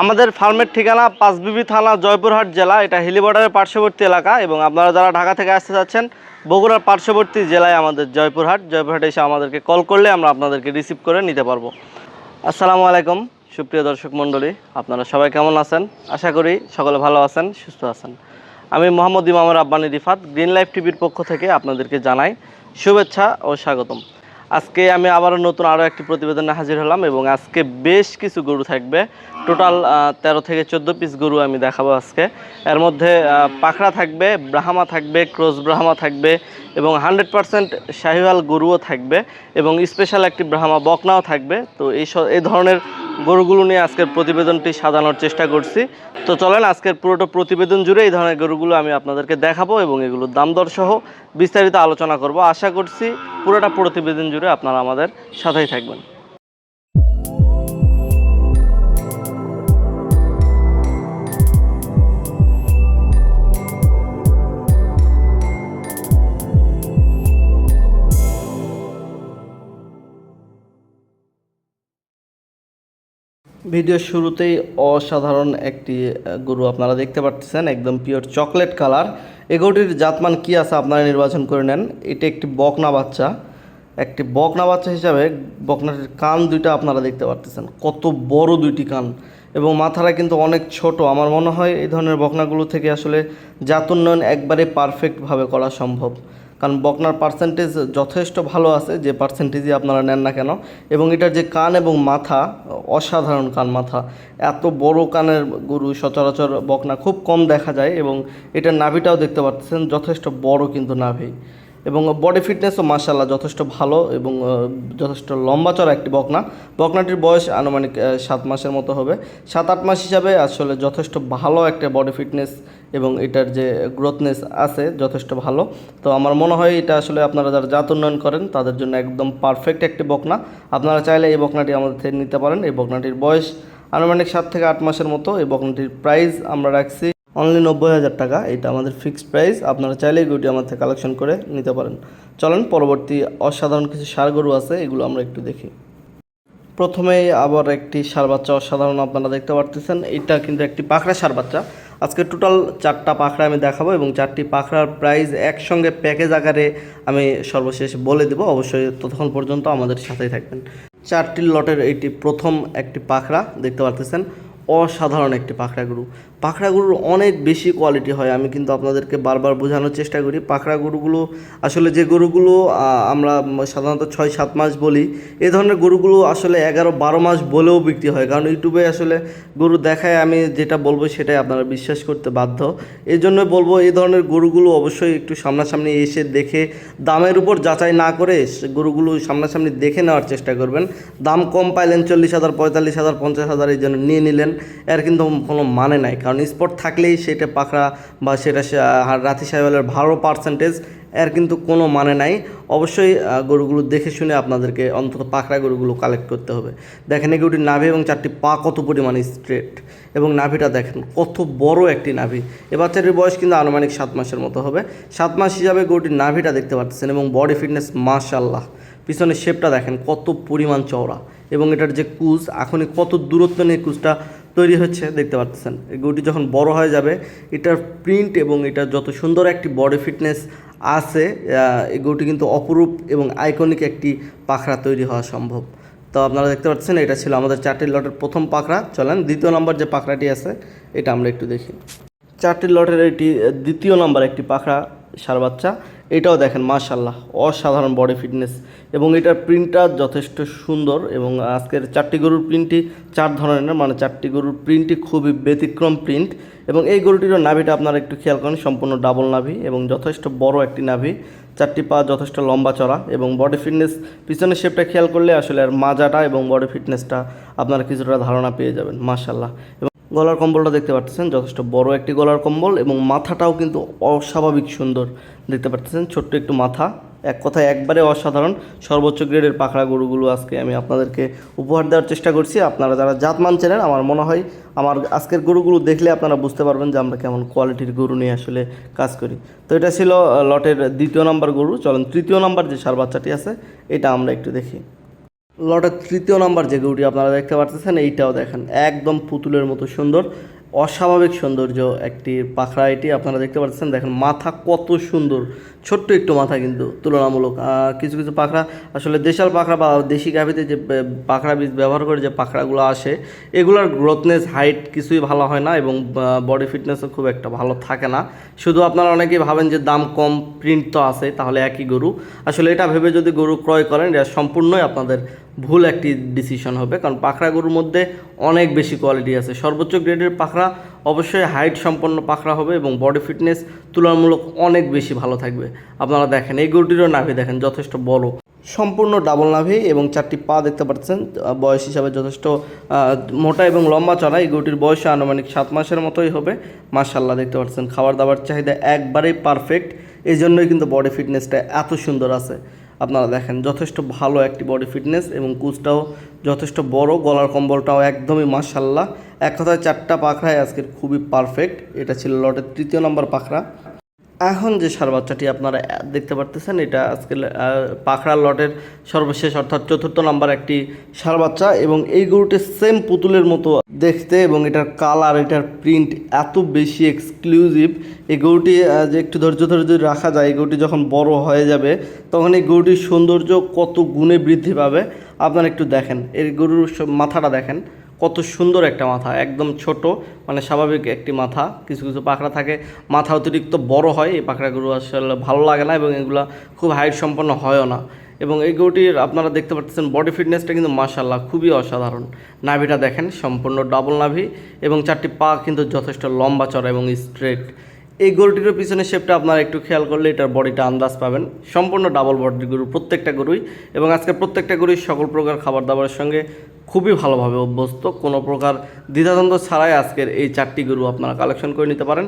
আমাদের ফার্মের ঠিকানা পাঁচবিবি থানা, জয়পুরহাট জেলা। এটা হিলি বর্ডারের পার্শ্ববর্তী এলাকা এবং আপনারা যারা ঢাকা থেকে আসতে চাচ্ছেন, বগুড়ার পার্শ্ববর্তী জেলায় আমাদের জয়পুরহাট, জয়পুরহাটে এসে আমাদেরকে কল করলে আমরা আপনাদেরকে রিসিভ করে নিতে পারব। আসসালামু আলাইকুম, সুপ্রিয় দর্শক মণ্ডলী, আপনারা সবাই কেমন আছেন? আশা করি সকলে ভালো আছেন, সুস্থ আছেন। আমি মোহাম্মদ ইমামুর আব্বানি রিফাত গ্রিন লাইফ টিভির পক্ষ থেকে আপনাদেরকে জানাই শুভেচ্ছা ও স্বাগতম। আজকে আমি আবারও নতুন আরও একটি প্রতিবেদনে হাজির হলাম এবং আজকে বেশ কিছু গরু থাকবে। টোটাল তেরো থেকে চোদ্দ পিস গরু আমি দেখাবো আজকে। এর মধ্যে পাখড়া থাকবে, ব্রাহ্মা থাকবে, ক্রস ব্রাহ্মা থাকবে এবং হান্ড্রেড পারসেন্ট শাহিওয়াল গরুও থাকবে এবং স্পেশাল একটি ব্রাহ্মা বকনাও থাকবে। তো এই এই ধরনের গরুগুলো নিয়ে আজকের প্রতিবেদনটি সাজানোর চেষ্টা করছি। তো চলেন, আজকের পুরোটা প্রতিবেদন জুড়ে এই ধরনের গরুগুলো আমি আপনাদেরকে দেখাবো এবং এগুলোর দাম দর সহ বিস্তারিত আলোচনা করব। আশা করছি পুরোটা প্রতিবেদন জুড়ে আপনারা আমাদের সাথেই থাকবেন। ভিডিওর শুরুতেই অসাধারণ একটি গরু আপনারা দেখতে পাচ্ছেন একদম পিওর চকলেট কালার এই গরুটির জাতমান কি আছে আপনারা নির্বাচন করে নেন। এটা একটি বকনা বাচ্চা। একটি বকনা বাচ্চা হিসাবে বকনাটির কান দুইটা আপনারা দেখতে পাচ্ছেন কত বড় দুইটি কান। এবং মাথাটা কিন্তু অনেক ছোট। আমার মনে হয় এই ধরনের বকনাগুলো থেকে আসলে জাত উন্নয়ন একবারে পারফেক্টভাবে করা সম্ভব। কারণ বকনার পার্সেন্টেজ যথেষ্ট ভালো আছে, যে পার্সেন্টেজই আপনারা নেন না কেন। এবং এটার যে কান এবং মাথা, অসাধারণ কান মাথা, এত বড় কানের গরু সচরাচর বকনা খুব কম দেখা যায় এবং এটার নাভিটাও দেখতে পাচ্ছেন যথেষ্ট বড় কিন্তু নাভি। এবং বডি ফিটনেসও মার্শাল্লাহ যথেষ্ট ভালো এবং যথেষ্ট লম্বা চড়া একটি বকনা। বকনাটির বয়স আনুমানিক সাত মাসের মতো হবে। সাত আট মাস হিসাবে আসলে যথেষ্ট ভালো একটা বডি ফিটনেস এবং এটার যে গ্রোথনেস আছে যথেষ্ট ভালো। তো আমার মনে হয় এটা আসলে আপনারা যারা জাত উন্নয়ন করেন, তাদের জন্য একদম পারফেক্ট একটি বকনা। আপনারা চাইলে এই বকনাটি আমাদের থেকে নিতে পারেন। এই বকনাটির বয়স আনুমানিক সাত থেকে আট মাসের মতো। এই বকনাটির প্রাইস আমরা রাখছি অনলি নব্বই হাজার টাকা। এটা আমাদের ফিক্সড প্রাইস আপনারা চাইলে এই গরুটি আমাদের থেকে কালেকশন করে নিতে পারেন। চলেন, পরবর্তী অসাধারণ কিছু সার গরু আছে, এগুলো আমরা একটু দেখি। প্রথমেই আবার একটি সার বাচ্চা অসাধারণ আপনারা দেখতে পারতেছেন। এটা কিন্তু একটি পাখড়া সার বাচ্চা। আজকে টোটাল চারটা পাখড়া আমি দেখাবো এবং চারটি পাখড়ার প্রাইস একসঙ্গে প্যাকেজ আকারে আমি সর্বশেষ বলে দেবো। অবশ্যই ততক্ষণ পর্যন্ত আমাদের সাথেই থাকবেন। চারটি লটের এটি প্রথম একটি পাখড়া, দেখতে পারতেছেন। অসাধারণ একটি পাখড়া গরু। পাখরা গরুর অনেক বেশি কোয়ালিটি হয়, আমি কিন্তু আপনাদেরকে বারবার বোঝানোর চেষ্টা করি। পাখরা গরুগুলো আসলে যে গরুগুলো আমরা সাধারণত ছয় সাত মাস বলি, এ ধরনের গরুগুলো আসলে এগারো বারো মাস বলেও বিক্রি হয়। কারণ ইউটিউবে আসলে গরু দেখায়, আমি যেটা বলব সেটাই আপনারা বিশ্বাস করতে বাধ্য। এই জন্য বলব এই ধরনের গরুগুলো অবশ্যই একটু সামনাসামনি এসে দেখে, দামের উপর যাচাই না করে গরুগুলো সামনাসামনি দেখে নেওয়ার চেষ্টা করবেন। দাম কম পাইলেন চল্লিশ হাজার, পঁয়তাল্লিশ হাজার, পঞ্চাশ হাজার, এই জন্য নিয়ে নিলেন। এর কিন্তু কোনো মানে নাই। কারণ স্পট থাকলেই সেটা পাখরা বা সেটা রাতি সাহেবের ভালো পার্সেন্টেজ এর কিন্তু কোনো মানে নাই। অবশ্যই গরুগুলো দেখে শুনে আপনাদেরকে অন্তত পাখরা গরুগুলো কালেক্ট করতে হবে। দেখেন এই গরুটির নাভি এবং চারটি পা কত পরিমাণে স্ট্রেট এবং নাভিটা দেখেন কত বড় একটি নাভি। এ বাচ্চাটির বয়স কিন্তু আনুমানিক সাত মাসের মতো হবে। সাত মাস হিসাবে গরুটির নাভিটা দেখতে পাচ্ছেন এবং বডি ফিটনেস মাশাল্লাহ পিছনের শেপটা দেখেন কত পরিমাণ চওড়া। এবং এটার যে কুজ, এখনই কত দূরত্ব নিয়ে কুজটা তৈরি হচ্ছে, দেখতে পাচ্ছেন এই গরুটি যখন বড় হয়ে যাবে, এটার প্রিন্ট এবং এটার যত সুন্দর একটি বডি ফিটনেস আছে এই গরুটি কিন্তু অপরূপ এবং আইকনিক একটি পাখরা তৈরি হওয়া সম্ভব। তো আপনারা দেখতে পাচ্ছেন, এটা ছিল আমাদের চারটি লটের প্রথম পাখরা। চলেন, দ্বিতীয় নম্বর যে পাখরাটি আছে, এটা আমরা একটু দেখি। চারটি লটের এটি, দ্বিতীয় নম্বর একটি পাখরা, সার বাচ্চা। এটাও দেখেন মাশাল্লাহ অসাধারণ বডি ফিটনেস এবং এটার প্রিন্টটা যথেষ্ট সুন্দর এবং আজকের চারটি গরুর প্রিন্টটি চার ধরনের মানে চারটি গরুর প্রিন্টটি খুবই ব্যতিক্রম প্রিন্ট এবং এই গরুটিরও নাভিটা আপনারা একটু খেয়াল করেন, সম্পূর্ণ ডাবল নাভি এবং যথেষ্ট বড় একটি নাভি। চারটি পা যথেষ্ট লম্বা চড়া এবং বডি ফিটনেস পিছনের শেপটা খেয়াল করলে আসলে আর মাজাটা এবং বডি ফিটনেসটা আপনারা কিছুটা ধারণা পেয়ে যাবেন মাশাল্লাহ এবং গলার কম্বলটা দেখতে পাচ্ছেন যথেষ্ট বড় একটি গলার কম্বল এবং মাথাটাও কিন্তু অস্বাভাবিক সুন্দর দেখতে পাচ্ছেন ছোট্ট একটু মাথা, এক কথায় একবারে অসাধারণ, সর্বোচ্চ গ্রেডের পাখড়া গরুগুলো আজকে আমি আপনাদেরকে উপহার দেওয়ার চেষ্টা করছি। আপনারা যারা জাত মানছেন আমার মনে হয় আমার আজকের গরুগুলো দেখলে আপনারা বুঝতে পারবেন যে আমরা কেমন কোয়ালিটির গরু নিয়ে আসলে কাজ করি। তো এটা ছিল লটের দ্বিতীয় নাম্বার গরু, চলেন তৃতীয় নাম্বার যে সার বাচ্চাটি আছে, এটা আমরা একটু দেখি। লটের তৃতীয় নাম্বার যে গরুটি আপনারা দেখতে পাচ্ছেন এইটাও দেখেন। একদম পুতুলের মতো সুন্দর, অস্বাভাবিক সৌন্দর্য একটি পাখরা এটি, আপনারা দেখতে পাচ্ছেন দেখেন, মাথা কত সুন্দর। ছোট্ট একটু মাথা কিন্তু তুলনামূলক। কিছু কিছু পাখরা আসলে দেশাল পাখরা বা দেশি গাভিতে যে পাখরা বীজ ব্যবহার করে যে পাখরাগুলো আসে, এগুলোর গ্রোথনেস, হাইট কিছুই ভালো হয় না এবং বডি ফিটনেসও খুব একটা ভালো থাকে না। শুধু আপনারা অনেকেই ভাবেন যে দাম কম, প্রিন্ট তো আছে, তাহলে একই গরু। আসলে এটা ভেবে যদি গরু ক্রয় করেন, এটা সম্পূর্ণই আপনাদের ভুল একটি ডিসিশন হবে। কারণ পাখরা গরুর মধ্যে অনেক বেশি কোয়ালিটি আছে। সর্বোচ্চ গ্রেডের পাখরা অবশ্যই হাইট সম্পন্ন পাখরা হবে এবং বডি ফিটনেস তুলনামূলক অনেক বেশি ভালো থাকবে। আপনারা দেখেন, এই গরুটিরও নাভি দেখেন, যথেষ্ট বড়। সম্পূর্ণ ডাবল নাভি এবং চারটি পা দেখতে পাচ্ছেন বয়স হিসাবে যথেষ্ট মোটা এবং লম্বা চড়া এই গরুটির বয়স আনুমানিক সাত মাসের মতোই হবে। মাশাল্লাহ দেখতে পাচ্ছেন, খাবার দাবার চাহিদা একবারেই পারফেক্ট এই জন্যই কিন্তু বডি ফিটনেসটা এত সুন্দর আছে। আপনারা দেখেন, যথেষ্ট ভালো একটি বডি ফিটনেস এবং কুচটাও যথেষ্ট বড়, গলার কম্বলটাও একদমই মাশাল্লাহ এক কথায় চারটা পাখড়ায় আজকের খুবই পারফেক্ট এটা ছিল লটের তৃতীয় নম্বর পাখরা। এখন যে সার বাচ্চাটি আপনারা দেখতে পারতেছেন, এটা আজকে পাখড়া লটের সর্বশেষ, অর্থাৎ চতুর্থ নাম্বার একটি সার বাচ্চা এবং এই গরুটি সেম পুতুলের মতো দেখতে এবং এটার কালার এটার প্রিন্ট এত বেশি এক্সক্লুসিভ এই গরুটি যে একটু ধৈর্য ধরে যদি রাখা যায়, এই গরুটি যখন বড় হয়ে যাবে, তখন এই গরুটির সৌন্দর্য কত গুণে বৃদ্ধি পাবে? আপনারা একটু দেখেন, এই গরুর মাথাটা দেখেন। কত সুন্দর একটা মাথা, একদম ছোট মানে স্বাভাবিক একটি মাথা, কিছু কিছু পাখড়া থাকে। মাথা অতিরিক্ত বড় হয়, এই পাখড়াগুলো আসলে ভালো লাগে না এবং এগুলো খুব হাইট সম্পন্ন হয়ও না। এবং এই গরুটির আপনারা দেখতে পাচ্ছেন বডি ফিটনেসটা কিন্তু মাশাল্লাহ খুবই অসাধারণ। নাভিটা দেখেন, সম্পূর্ণ ডাবল নাভি এবং চারটি পা কিন্তু যথেষ্ট লম্বা চড়া এবং স্ট্রেট এই গরুটির পিছনে শেপটা আপনারা একটু খেয়াল করলে এটার বডিটা আন্দাজ পাবেন। সম্পূর্ণ ডাবল বডির গরু, প্রত্যেকটা গরুই এবং আজকে প্রত্যেকটা গরুই সকল প্রকার খাবার দাবারের সঙ্গে খুবই ভালোভাবে অভ্যস্ত। কোনো প্রকার দ্বিধাদ্বন্দ্ব ছাড়াই আজকের এই চারটি গরু আপনারা কালেকশন করে নিতে পারেন।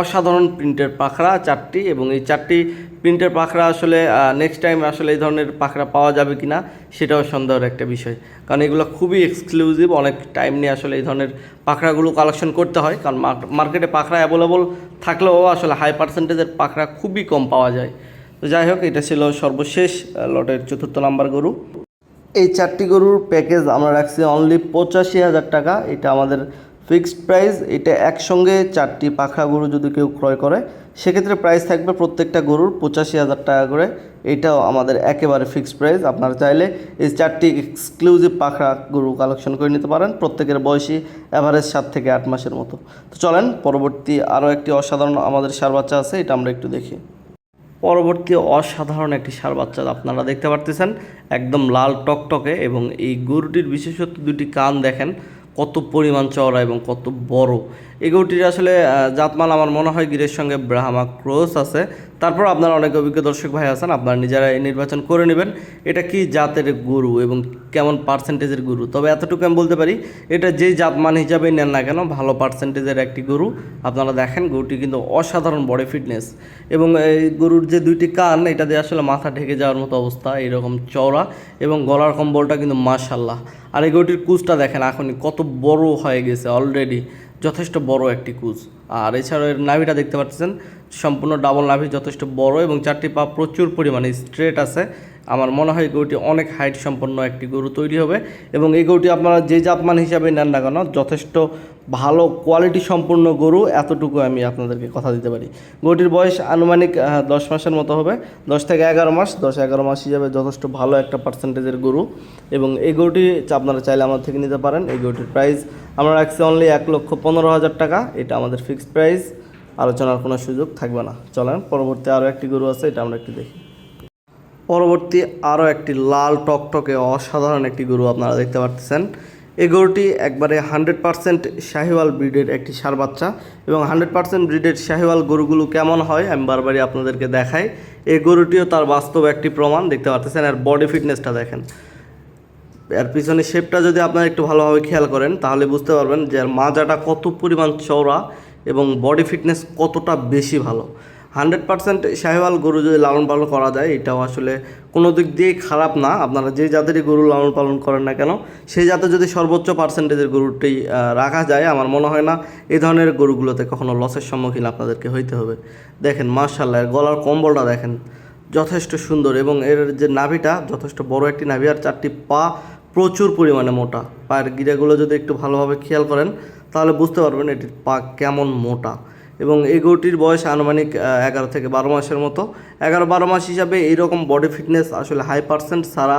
অসাধারণ প্রিন্টের পাখরা চারটি এবং এই চারটি প্রিন্টের পাখরা আসলে নেক্সট টাইম আসলে এই ধরনের পাখরা পাওয়া যাবে কি না সেটাও সন্দেহের একটা বিষয়। কারণ এগুলো খুবই এক্সক্লুসিভ অনেক টাইম নিয়ে আসলে এই ধরনের পাখরাগুলো কালেকশন করতে হয়। কারণ মার্কেটে পাখরা অ্যাভেলেবল থাকলেও আসলে হাই পার্সেন্টেজের পাখরা খুবই কম পাওয়া যায়। তো যাই হোক, এটা ছিল সর্বশেষ লটের চতুর্থ নাম্বার গরু। এই চারটি গরুর প্যাকেজ আমরা রাখছি অনলি পঁচাশি হাজার টাকা। এটা আমাদের ফিক্সড প্রাইস এটা একসঙ্গে চারটি পাখা গরু যদি কেউ ক্রয় করে সেক্ষেত্রে প্রাইস থাকবে প্রত্যেকটা গরুর পঁচাশি হাজার টাকা করে। এটাও আমাদের একেবারে ফিক্সড প্রাইস আপনারা চাইলে এই চারটি এক্সক্লুসিভ পাখা গরু কালেকশন করে নিতে পারেন। প্রত্যেকের বয়সী অ্যাভারেজ সাত থেকে আট মাসের মতো। তো চলেন, পরবর্তী আরও একটি অসাধারণ আমাদের সার বাচ্চা আছে, এটা আমরা একটু দেখি। পরবর্তী অসাধারণ একটি সার বাচ্চা আপনারা দেখতে পারতেছেন, একদম লাল টকটকে এবং এই গরুটির বিশেষত্ব দুটি কান দেখেন, কত পরিমাণ চওড়া এবং কত বড়। এই গরুটির আসলে আহ, জাতমান আমার মনে হয় গিরের সঙ্গে ব্রাহ্মা ক্রস আছে। তারপর আপনারা অনেক অভিজ্ঞ দর্শক ভাই আছেন আপনারা নিজেরা নির্বাচন করে নেবেন। এটা কি জাতের গরু এবং কেমন পার্সেন্টেজের গরু? তবে এতটুকু আমি বলতে পারি এটা যেই জাতমান হিসাবে নেন না কেন ভালো পার্সেন্টেজের একটি গরু। আপনারা দেখেন গরুটি কিন্তু অসাধারণ বডি ফিটনেস এবং এই গরুর যে দুইটি কান এটা দিয়ে আসলে মাথা ঢেকে যাওয়ার মতো অবস্থা এরকম চওড়া এবং গলার কম্বলটা কিন্তু মাশাল্লাহ আর এই গরুটির কুচটা দেখেন এখনই কত বড় হয়ে গেছে অলরেডি যথেষ্ট বড় একটি কুচ আর এছাড়াও এর নাভিটা দেখতে পাচ্ছেন, সম্পূর্ণ ডাবল নাভি যথেষ্ট বড় এবং চারটি পা প্রচুর পরিমাণে স্ট্রেট আছে। আমার মনে হয় গরুটি অনেক হাইট সম্পন্ন একটি গরু তৈরি হবে এবং এই গরুটি আপনারা যে জাতমান হিসাবে নেন না কেন, যথেষ্ট ভালো কোয়ালিটি সম্পূর্ণ গরু এতটুকু আমি আপনাদেরকে কথা দিতে পারি। গরুটির বয়স আনুমানিক দশ মাসের মতো হবে। দশ থেকে এগারো মাস, দশ এগারো মাস হিসাবে যথেষ্ট ভালো একটা পার্সেন্টেজের গরু এবং এই গরুটি আপনারা চাইলে আমার থেকে নিতে পারেন। এই গরুটির প্রাইস আমরা রাখছি অনলি এক লক্ষ পনেরো হাজার টাকা। এটা আমাদের ফিক্সড প্রাইস আলোচনার কোনো সুযোগ থাকবে না। চলেন, পরবর্তী আরও একটি গরু আছে, এটা আমরা একটু দেখি। পরবর্তী আরও একটি লাল টকটকে অসাধারণ একটি গরু আপনারা দেখতে পাচ্ছেন এই গরুটি একবারে হান্ড্রেড পার্সেন্ট শাহিওয়াল ব্রিডের একটি সার বাচ্চা এবং হান্ড্রেড পার্সেন্ট ব্রিডের শাহিওয়াল গরুগুলো কেমন হয় আমি বারবারই আপনাদেরকে দেখাই। এই গরুটিও তার বাস্তব একটি প্রমাণ, দেখতে পাচ্ছেন আর বডি ফিটনেসটা দেখেন। এর পিছনে শেপটা যদি আপনারা একটু ভালোভাবে খেয়াল করেন, তাহলে বুঝতে পারবেন যে এর মাজাটা কত পরিমাণ চওড়া এবং বডি ফিটনেস কতটা বেশি ভালো। হান্ড্রেড পার্সেন্ট শাহিওয়াল গরু যদি লালন পালন করা যায়, এটাও আসলে কোনো দিক দিয়েই খারাপ না। আপনারা যে জাতেরই গরু লালন পালন করেন না কেন, সেই জাতে যদি সর্বোচ্চ পার্সেন্টেজের গরুটি রাখা যায়, আমার মনে হয় না এই ধরনের গরুগুলোতে কখনো লসের সম্মুখীন আপনাদেরকে হইতে হবে। দেখেন মার্শাল্লাহ গলার কম্বলটা দেখেন, যথেষ্ট সুন্দর এবং এর যে নাভিটা, যথেষ্ট বড় একটি নাভি আর চারটি পা প্রচুর পরিমাণে মোটা। পায়ের গিরাগুলো যদি একটু ভালোভাবে খেয়াল করেন, তাহলে বুঝতে পারবেন এটির পা কেমন মোটা। এবং এই গরুটির বয়স আনুমানিক এগারো থেকে বারো মাসের মতো। এগারো বারো মাস হিসাবে এইরকম বডি ফিটনেস আসলে হাই পার্সেন্ট ছাড়া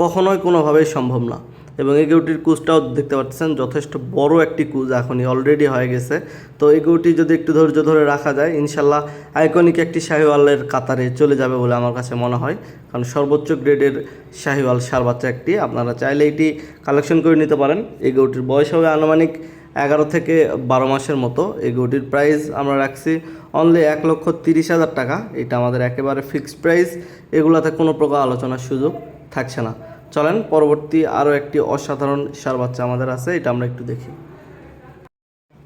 কখনোই কোনোভাবেই সম্ভব না। এবং এই গরুটির কুচটাও দেখতে পাচ্ছেন, যথেষ্ট বড় একটি কুচ এখনই অলরেডি হয়ে গেছে। তো এই গরুটি যদি একটু ধৈর্য ধরে রাখা যায়, ইনশাল্লাহ আইকনিক একটি শাহিওয়ালের কাতারে চলে যাবে বলে আমার কাছে মনে হয়। কারণ সর্বোচ্চ গ্রেডের শাহিওয়াল, সার বাচ্চা একটি। আপনারা চাইলে এটি কালেকশন করে নিতে পারেন। এই গরুটির বয়স হবে আনুমানিক এগারো থেকে বারো মাসের মতো এই গরুটির প্রাইস আমরা রাখছি অনলি এক লক্ষ তিরিশ হাজার টাকা। এটা আমাদের একেবারে ফিক্সড প্রাইস এগুলাতে কোনো প্রকার আলোচনার সুযোগ থাকছে না। চলেন, পরবর্তী আরও একটি অসাধারণ সার বাচ্চা আমাদের আছে, এটা আমরা একটু দেখি।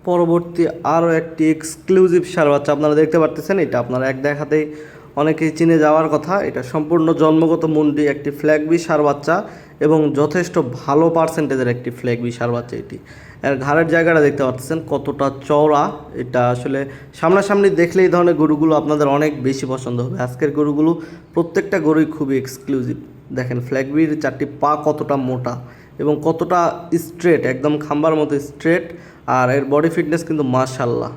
পরবর্তী আরও একটি এক্সক্লুসিভ সার বাচ্চা আপনারা দেখতে পারতেছেন, এটা আপনারা এক দেখাতেই অনেকেই চিনে যাওয়ার কথা। এটা সম্পূর্ণ জন্মগত মুন্ডি একটি ফ্ল্যাগবি সার বাচ্চা এবং যথেষ্ট ভালো পার্সেন্টেজের একটি ফ্ল্যাগবি সার বাচ্চা এটি। এর ঘাড়ের জায়গাটা দেখতে পাচ্ছেন কতটা চওড়া। এটা আসলে সামনাসামনি দেখলে এই ধরনের গরুগুলো আপনাদের অনেক বেশি পছন্দ হবে। আজকের গরুগুলো প্রত্যেকটা গরুই খুবই এক্সক্লুসিভ দেখেন ফ্ল্যাগবির চারটি পা কতটা মোটা এবং কতটা স্ট্রেট একদম খাম্বার মতো স্ট্রেট আর এর বডি ফিটনেস কিন্তু মাশাল্লাহ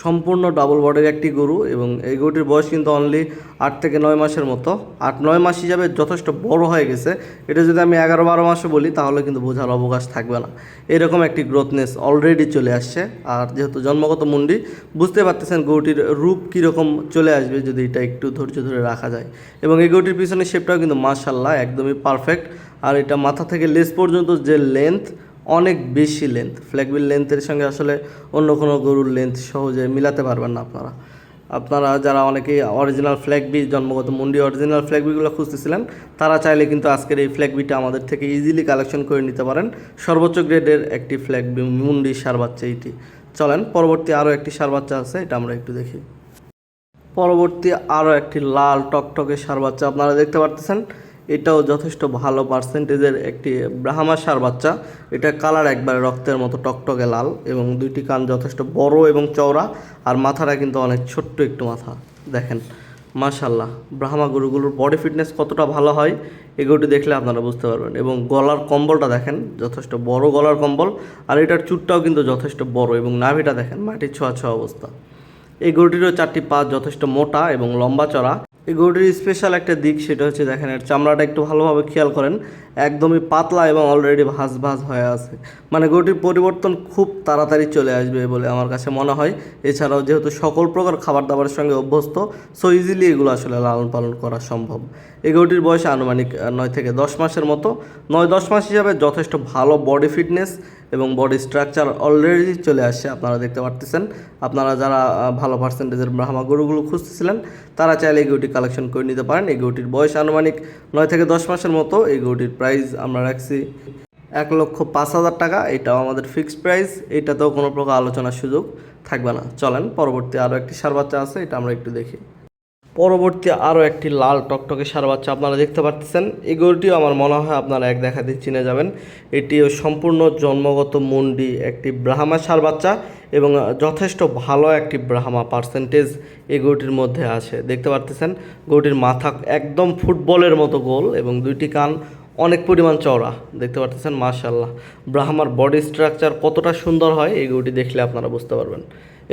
সম্পূর্ণ ডাবল বডির একটি গরু এবং এই গরুটির বয়স কিন্তু অনলি আট থেকে নয় মাসের মতো। আট, নয় মাস হিসাবে যথেষ্ট বড় হয়ে গেছে। এটা যদি আমি এগারো, বারো মাসে বলি, তাহলে কিন্তু বোঝার অবকাশ থাকবে না। এরকম একটি গ্রোথনেস অলরেডি চলে আসছে। আর যেহেতু জন্মগত মুন্ডি, বুঝতে পারতেছেন গরুটির রূপ কীরকম চলে আসবে যদি এটা একটু ধৈর্য ধরে রাখা যায়। এবং এই গরুটির পিছনে শেপটাও কিন্তু মাশাল্লাহ একদমই পারফেক্ট আর এটা মাথা থেকে লেস পর্যন্ত যে লেন্থ অনেক বেশি লেন্থ ফ্ল্যাগবিল লেন্থের সঙ্গে আসলে অন্য কোনো গরুর লেন্থ সহজে মিলাতে পারবেন না আপনারা। আপনারা যারা অনেকেই অরিজিনাল ফ্ল্যাগবি জন্মগত মুন্ডি অরিজিনাল ফ্ল্যাগবিগুলো খুঁজতেছিলেন, তারা চাইলে কিন্তু আজকের এই ফ্ল্যাগবিটা আমাদের থেকে ইজিলি কালেকশন করে নিতে পারেন। সর্বোচ্চ গ্রেডের একটি ফ্ল্যাগবি মুন্ডি সার বাচ্চা এইটি চলেন, পরবর্তী আরও একটি সার বাচ্চা আছে, এটা আমরা একটু দেখি। পরবর্তী আরও একটি লাল টকটকে সার বাচ্চা আপনারা দেখতে পারতেছেন। এটাও যথেষ্ট ভালো পার্সেন্টেজের একটি ব্রাহ্মা সার বাচ্চা। এটা কালার একবারে রক্তের মতো টকটকে লাল এবং দুইটি কান যথেষ্ট বড় এবং চওড়া আর মাথাটা কিন্তু অনেক ছোট্ট একটু মাথা। দেখেন মাশাল্লাহ ব্রাহ্মা গরুগুলোর বডি ফিটনেস কতটা ভালো হয়, এগুলোটি দেখলে আপনারা বুঝতে পারবেন। এবং গলার কম্বলটা দেখেন, যথেষ্ট বড় গলার কম্বল আর এটার চুটটাও কিন্তু যথেষ্ট বড় এবং নাভিটা দেখেন, মাটির ছোঁয়া ছোঁয়া অবস্থা। এই গরুটিরও চারটি পা যথেষ্ট মোটা এবং লম্বা চড়া এই গরুটির স্পেশাল একটা দিক সেটা হচ্ছে দেখেন, এর চামড়াটা একটু ভালোভাবে খেয়াল করেন, একদমই পাতলা এবং অলরেডি ভাঁজ ভাঁজ হয়ে আছে। মানে গরুটির পরিবর্তন খুব তাড়াতাড়ি চলে আসবে বলে আমার কাছে মনে হয়। এছাড়াও যেহেতু সকল প্রকার খাবার দাবারের সঙ্গে অভ্যস্ত সো ইজিলি এগুলো আসলে লালন পালন করা সম্ভব। এই গরুটির বয়স আনুমানিক নয় থেকে দশ মাসের মতো। নয় দশ মাস হিসাবে যথেষ্ট ভালো বডি ফিটনেস এবং বডি স্ট্রাকচার অলরেডি চলে আসছে, আপনারা দেখতে পারতেছেন। আপনারা যারা ভালো পার্সেন্টেজের ব্রাহ্মা গরুগুলো খুঁজতেছিলেন, তারা চাইলে এই গরুটি কালেকশন করে নিতে পারেন। এই গরুটির বয়স আনুমানিক নয় থেকে দশ মাসের মতো। এই গরুটির প্রাইস আমরা রাখছি এক লক্ষ পাঁচ হাজার টাকা। এটাও আমাদের ফিক্সড প্রাইস এটাতেও কোনো প্রকার আলোচনার সুযোগ থাকবে না। চলেন, পরবর্তী আরও একটি সার বাচ্চা আছে, এটা আমরা একটু দেখি। পরবর্তী আরও একটি লাল টকটকে সার বাচ্চা আপনারা দেখতে পাচ্ছেন এই গরুটিও আমার মনে হয় আপনারা এক দেখাতে চিনে যাবেন। এটিও সম্পূর্ণ জন্মগত মুন্ডি একটি ব্রাহ্মা সার বাচ্চা এবং যথেষ্ট ভালো একটি ব্রাহ্মা পার্সেন্টেজ এই গরুটির মধ্যে আছে। দেখতে পাচ্ছেন গরুটির মাথা একদম ফুটবলের মতো গোল এবং দুইটি কান অনেক পরিমাণ চওড়া। দেখতে পাচ্ছেন মাশাল্লাহ ব্রাহ্মার বডি স্ট্রাকচার কতটা সুন্দর হয় এই গরুটি দেখলে আপনারা বুঝতে পারবেন।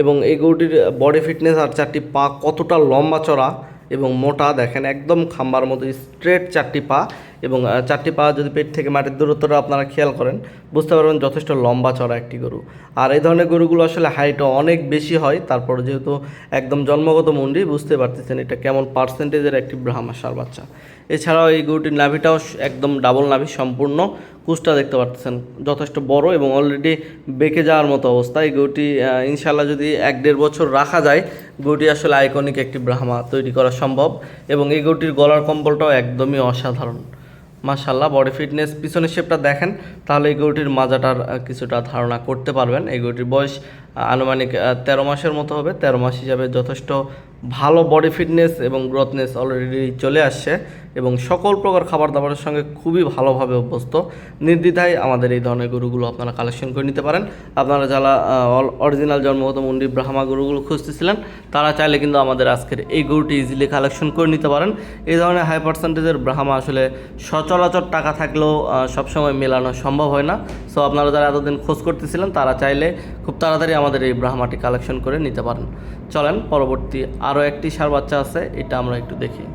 এবং এই গরুটির বডি ফিটনেস আর চারটি পা কতটা লম্বা চড়া এবং মোটা দেখেন, একদম খাম্বার মতো স্ট্রেট চারটি পা এবং চারটি পা যদি পেট থেকে মাটির দূরত্বটা আপনারা খেয়াল করেন, বুঝতে পারবেন যথেষ্ট লম্বা চড়া একটি গরু। আর এই ধরনের গরুগুলো আসলে হাইটও অনেক বেশি হয়, তারপর যেহেতু একদম জন্মগত মন্ডি, বুঝতে পারতেছেন এটা কেমন পার্সেন্টেজের একটি ব্রাহ্মা সার বাচ্চা। এছাড়াও এই গরুটির নাভিটাও একদম ডাবল নাভি সম্পূর্ণ। কুচটা দেখতে পাচ্ছেন যথেষ্ট বড় এবং অলরেডি বেঁকে যাওয়ার মতো অবস্থা। এই গরুটি ইনশাল্লাহ যদি এক দেড় বছর রাখা যায়, গরুটি আসলে আইকনিক একটি ব্রাহ্মা তৈরি করা সম্ভব এবং এই গরুটির গলার কম্বলটাও একদমই অসাধারণ। মাশাল্লাহ বডি ফিটনেস পিছনের শেপটা দেখেন, তাহলে এই গরুটির মাজাটার কিছুটা ধারণা করতে পারবেন। এই গরুটির বয়স আনুমানিক তেরো মাসের মতো হবে। তেরো মাস হিসাবে যথেষ্ট ভালো বডি ফিটনেস এবং গ্রোথনেস অলরেডি চলে আসছে এবং সকল প্রকার খাবার দাবারের সঙ্গে খুবই ভালোভাবে অভ্যস্ত। নির্দ্বিধায় আমাদের এই ধরনের গরুগুলো আপনারা কালেকশন করে নিতে পারেন। আপনারা যারা অরিজিনাল জন্মগত মন্ডি ব্রাহ্মা গরুগুলো খুঁজতেছিলেন, তারা চাইলে কিন্তু আমাদের আজকের এই গরুটি ইজিলি কালেকশন করে নিতে পারেন। এই ধরনের হাই পার্সেন্টেজের ব্রাহ্মা আসলে সচরাচর টাকা থাকলেও সবসময় মেলানো সম্ভব হয় না। সো আপনারা যারা এতদিন খোঁজ করতেছিলেন, তারা চাইলে খুব তাড়াতাড়ি আমাদের এই ব্রাহ্মাটি কালেকশন করে নিতে পারেন। চলেন, পরবর্তী আরও একটি সার বাচ্চা আছে, এটা আমরা একটু দেখি।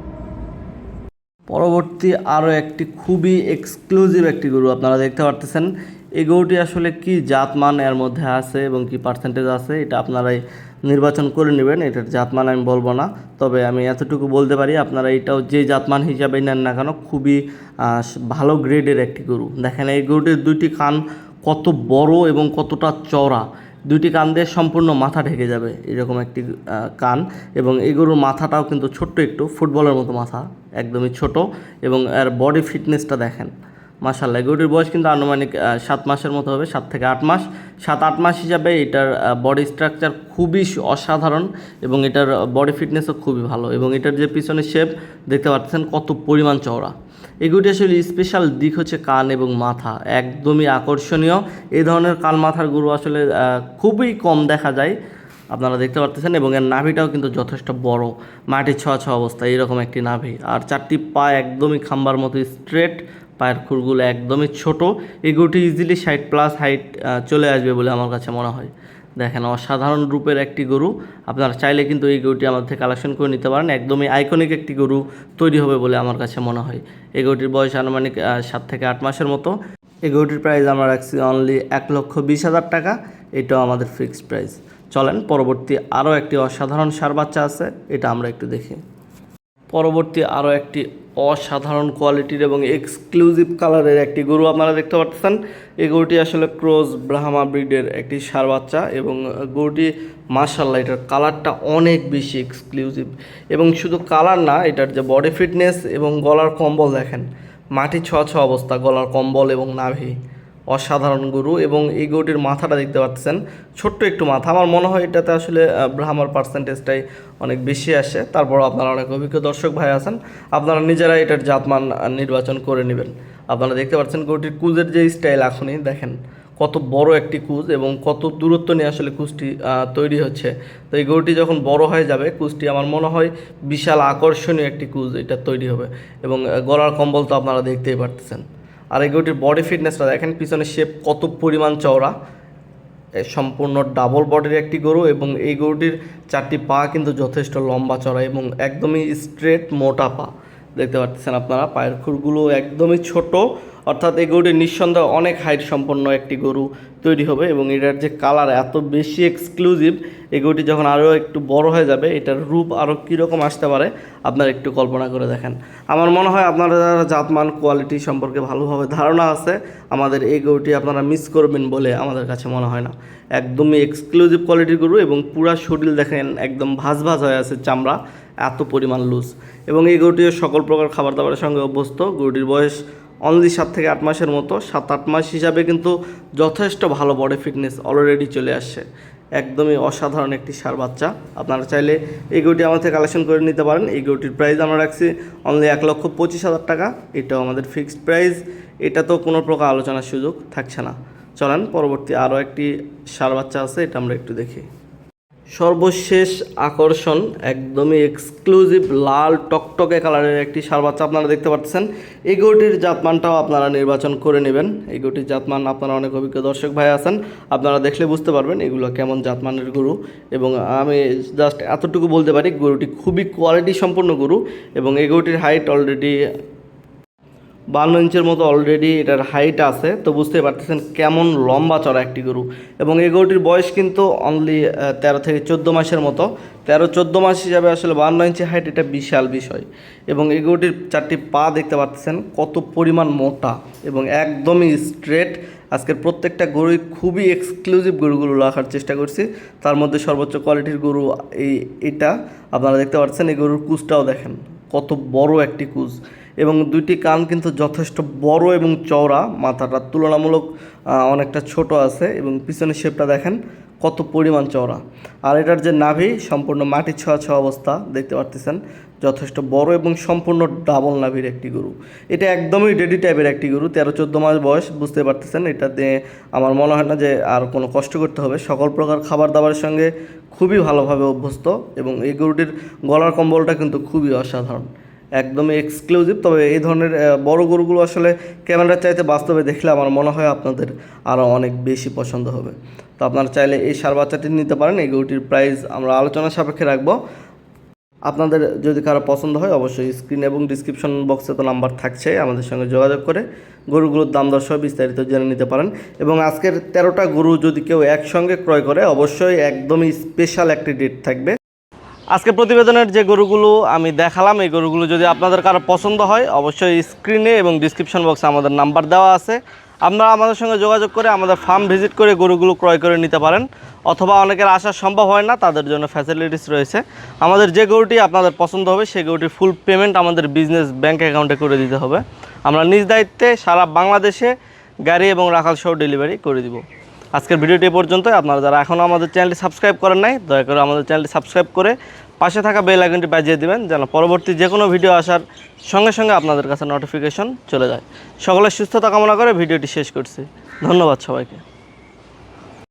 পরবর্তী আরও একটি খুবই এক্সক্লুসিভ একটি গরু, আপনারা দেখতে পারতেছেন। এই গরুটি আসলে কি জাতমান এর মধ্যে আছে এবং কি পার্সেন্টেজ আছে, এটা আপনারাই নির্বাচন করে নেবেন, এটার জাতমান আমি বলব না। তবে আমি এতটুকু বলতে পারি, আপনারা এটাও যে জাতমান হিসাবে নেন না কেন, খুবই ভালো গ্রেডের একটি গরু। দেখেন, এই গরুটির দুইটি কান কত বড় এবং কতটা চওড়া। দুইটি কান দিয়ে সম্পূর্ণ মাথা ঢেকে যাবে, এরকম একটি কান। এবং এই গরুর মাথাটাও কিন্তু ছোট্ট একটু, ফুটবলের মতো মাথা, একদমই ছোট। এবং এর বডি ফিটনেসটা দেখেন। মাসাল্লাহ গরুটির বয়স কিন্তু আনুমানিক সাত মাসের মতো হবে, সাত থেকে আট মাস। সাত, আট মাস হিসাবে এটার বডি স্ট্রাকচার খুবই অসাধারণ এবং এটার বডি ফিটনেসও খুবই ভালো এবং এটার যে পিছনের শেপ দেখতে পাচ্ছেন কত পরিমাণ চওড়া। এগুলি আসলে স্পেশাল দিক হচ্ছে কান এবং মাথা, একদমই আকর্ষণীয়। এই ধরনের কান মাথার গরু আসলে খুবই কম দেখা যায়, আপনারা দেখতে পারতেছেন এবং এর নাভিটাও কিন্তু যথেষ্ট বড়, মাটির ছোঁয়া ছোঁয়া অবস্থা এইরকম একটি নাভি। আর চারটি পা একদমই খাম্বার মতো স্ট্রেট পায়ের খুরগুলো একদমই ছোট। এই ইজিলি ষাট প্লাস হাইট চলে আসবে বলে আমার কাছে মনে হয়। দেখেন, অসাধারণ রূপের একটি গরু। আপনারা চাইলে কিন্তু এই গরুটি আমার থেকে কালেকশন করে নিতে পারেন। একদমই আইকনিক একটি গরু তৈরি হবে বলে আমার কাছে মনে হয়। এই গরুটির বয়স আনুমানিক সাত থেকে আট মাসের মতো। এই গরুটির প্রাইস আমরা রাখছি অনলি এক লক্ষ বিশ হাজার টাকা। এটাও আমাদের ফিক্সড প্রাইস চলেন, পরবর্তী আরও একটি অসাধারণ সার বাচ্চা আছে। এটা আমরা একটু দেখি। পরবর্তী আরও একটি অসাধারণ কোয়ালিটির এবং এক্সক্লুসিভ কালারের একটি গরু আপনারা দেখতে পাচ্ছেন। এই গরুটি আসলে ক্রোজ ব্রাহ্মা ব্রিডের একটি সার বাচ্চা এবং গরুটি মার্শাল্লাহ এটার কালারটা অনেক বেশি এক্সক্লুসিভ। এবং শুধু কালার না, এটার যে বডি ফিটনেস এবং গলার কম্বল দেখেন, মাটি ছ ছ অবস্থা, গলার কম্বল এবং নাভি। অসাধারণ গরু এবং এই গরুটির মাথাটা দেখতে পাচ্ছেন, ছোট্ট একটু মাথা। আমার মনে হয় এটাতে আসলে ব্রাহ্মার পার্সেন্টেজটাই অনেক বেশি আসে। তারপর আপনারা অনেক অভিজ্ঞ দর্শক ভাই আছেন, আপনারা নিজেরা এটার জাতমান নির্বাচন করে নেবেন। আপনারা দেখতে পাচ্ছেন গরুটির কুজের যে স্টাইল এখনই দেখেন, কত বড় একটি কুজ এবং কত দূরত্ব নিয়ে আসলে কুজটি তৈরি হচ্ছে। তো এই গরুটি যখন বড় হয়ে যাবে, কুজটি আমার মনে হয় বিশাল আকর্ষণীয় একটি কুজ, এটা তৈরি হবে। এবং গলার কম্বল তো আপনারা দেখতেই পারতেছেন। আর এই গরুটির বডি ফিটনেসটা দেখেন পিছনে শেপ কত পরিমাণ চওড়া। সম্পূর্ণ ডাবল বডির একটি গরু এবং এই গরুটির চারটি পা কিন্তু যথেষ্ট লম্বা চড়া এবং একদমই স্ট্রেট মোটা পা। দেখতে পাচ্ছেন আপনারা, পায়ের খুরগুলো একদমই ছোট। অর্থাৎ এই গরুটি নিঃসন্দেহে অনেক হাইট সম্পন্ন একটি গরু তৈরি হবে এবং এটার যে কালার এত বেশি এক্সক্লুসিভ এই গরুটি যখন আরও একটু বড় হয়ে যাবে, এটার রূপ আরও কীরকম আসতে পারে, আপনারা একটু কল্পনা করে দেখেন। আমার মনে হয় আপনারা যারা জাতমান কোয়ালিটি সম্পর্কে ভালোভাবে ধারণা আছে। আমাদের এই গরুটি আপনারা মিস করবেন বলে আমাদের কাছে মনে হয় না। একদমই এক্সক্লুসিভ কোয়ালিটির গরু এবং পুরা শরীর দেখেন একদম ভাজ ভাজ হয়ে আছে চামড়া, এত পরিমাণ লুজ এবং এই গরুটিও সকল প্রকার খাবার দাবারের সঙ্গে অভ্যস্ত। গরুটির বয়স অনলি সাত থেকে আট মাসের মতো। সাত, আট মাস হিসাবে কিন্তু যথেষ্ট ভালো বডি ফিটনেস অলরেডি চলে আসছে। একদমই অসাধারণ একটি সার বাচ্চা। আপনারা চাইলে এই গরুটি থেকে কালেকশন করে নিতে পারেন। এই গরুটির প্রাইস আমরা রাখছি অনলি এক লক্ষ পঁচিশ হাজার টাকা। এটাও আমাদের ফিক্সড প্রাইস এটা তো কোনো প্রকার আলোচনার সুযোগ থাকছে না। চলেন, পরবর্তী আরও একটি সার বাচ্চা আছে, এটা আমরা একটু দেখি। সর্বশেষ আকর্ষণ একদমই এক্সক্লুসিভ লাল টকটকে কালারের একটি সার বাচ্চা আপনারা দেখতে পাচ্ছেন। এই গরুটির জাতমানটাও আপনারা নির্বাচন করে নেবেন। এই গরুটির জাতমান আপনারা অনেক অভিজ্ঞ দর্শক ভাই আছেন। আপনারা দেখলে বুঝতে পারবেন এগুলো কেমন জাতমানের গরু এবং আমি জাস্ট এতটুকু বলতে পারি গরুটি খুবই কোয়ালিটি সম্পন্ন গরু এবং এই গরুটির হাইট অলরেডি বান্ন ইঞ্চের মতো অলরেডি এটার হাইট আছে, তো বুঝতে পারতেছেন কেমন লম্বা চড়া একটি গরু। এবং এই গরুটির বয়স কিন্তু অনলি তেরো থেকে চোদ্দ মাসের মতো। তেরো চোদ্দ মাস হিসাবে আসলে বান্ন ইঞ্চি হাইট এটা বিশাল বিষয়। এবং এই গরুটির চারটি পা দেখতে পাচ্ছেন কত পরিমাণ মোটা এবং একদমই স্ট্রেট আজকের প্রত্যেকটা গরুই খুবই এক্সক্লুসিভ গরুগুলো রাখার চেষ্টা করছি। তার মধ্যে সর্বোচ্চ কোয়ালিটির গরু এই, এটা। আপনারা দেখতে পাচ্ছেন এই গরুর কুচটাও দেখেন, কত বড় একটি কুচ এবং দুইটি কান কিন্তু যথেষ্ট বড় এবং চওড়া, মাথাটা তুলনামূলক অনেকটা ছোট আছে এবং পিছনের শেপটা দেখেন কত পরিমাণ চওড়া। আর এটার যে নাভি, সম্পূর্ণ মাটি ছোঁয়া ছোঁয়া অবস্থা, দেখতে পারতেছেন, যথেষ্ট বড় এবং সম্পূর্ণ ডাবল নাভির একটি গরু। এটা একদমই ডেডি টাইপের একটি গরু, তেরো চোদ্দ মাস বয়স, বুঝতে পারতেছেন এটাতে আমার মনে হয় না যে আর কোনো কষ্ট করতে হবে। সকল প্রকার খাবার দাবারের সঙ্গে খুবই ভালোভাবে অভ্যস্ত এবং এই গরুটির গলার কম্বলটা কিন্তু খুবই অসাধারণ। একদমই এক্সক্লুসিভ তবে এই ধরনের বড় গরুগুলো আসলে ক্যামেরার চাইতে বাস্তবে দেখলে আমার মনে হয় আপনাদের আরও অনেক বেশি পছন্দ হবে। তো আপনারা চাইলে এই সার বাচ্চাটি নিতে পারেন। এই গরুটির প্রাইস আমরা আলোচনা সাপেক্ষে রাখব। আপনাদের যদি কারও পছন্দ হয়, অবশ্যই স্ক্রিন এবং ডিসক্রিপশন বক্সে তো নাম্বার থাকছে, আমাদের সঙ্গে যোগাযোগ করে গরুগুলোর দাম দর সহ বিস্তারিত জেনে নিতে পারেন। এবং আজকের তেরোটা গরু যদি কেউ একসঙ্গে ক্রয় করে, অবশ্যই একদমই স্পেশাল একটি ডেট থাকবে। আজকে প্রতিবেদনের যে গরুগুলো আমি দেখালাম, এই গরুগুলো যদি আপনাদের কারও পছন্দ হয়, অবশ্যই স্ক্রিনে এবং ডিসক্রিপশন বক্সে আমাদের নাম্বার দেওয়া আছে। আপনারা আমাদের সঙ্গে যোগাযোগ করে আমাদের ফার্ম ভিজিট করে গরুগুলো ক্রয় করে নিতে পারেন, অথবা অনেকের আসা সম্ভব হয় না, তাদের জন্য ফ্যাসিলিটিস রয়েছে। আমাদের যে গরুটি আপনাদের পছন্দ হবে, সেই গরুটির ফুল পেমেন্ট আমাদের বিজনেস ব্যাংক অ্যাকাউন্টে করে দিতে হবে। আমরা নিজ দায়িত্বে সারা বাংলাদেশে গাড়ি এবং রাখাল সহ ডেলিভারি করে দিব। আজকের ভিডিওটি পর্যন্ত আপনারা যারা এখনও আমাদের চ্যানেলটি সাবস্ক্রাইব করেন নাই, দয়া করে আমাদের চ্যানেলটি সাবস্ক্রাইব করে পাশে থাকা বেল আইকনটি বাজিয়ে দেবেন, যেন পরবর্তী যে কোনো ভিডিও আসার সঙ্গে সঙ্গে আপনাদের কাছে নোটিফিকেশন চলে যায়। সকলের সুস্থতা কামনা করে ভিডিওটি শেষ করছি। ধন্যবাদ সবাইকে।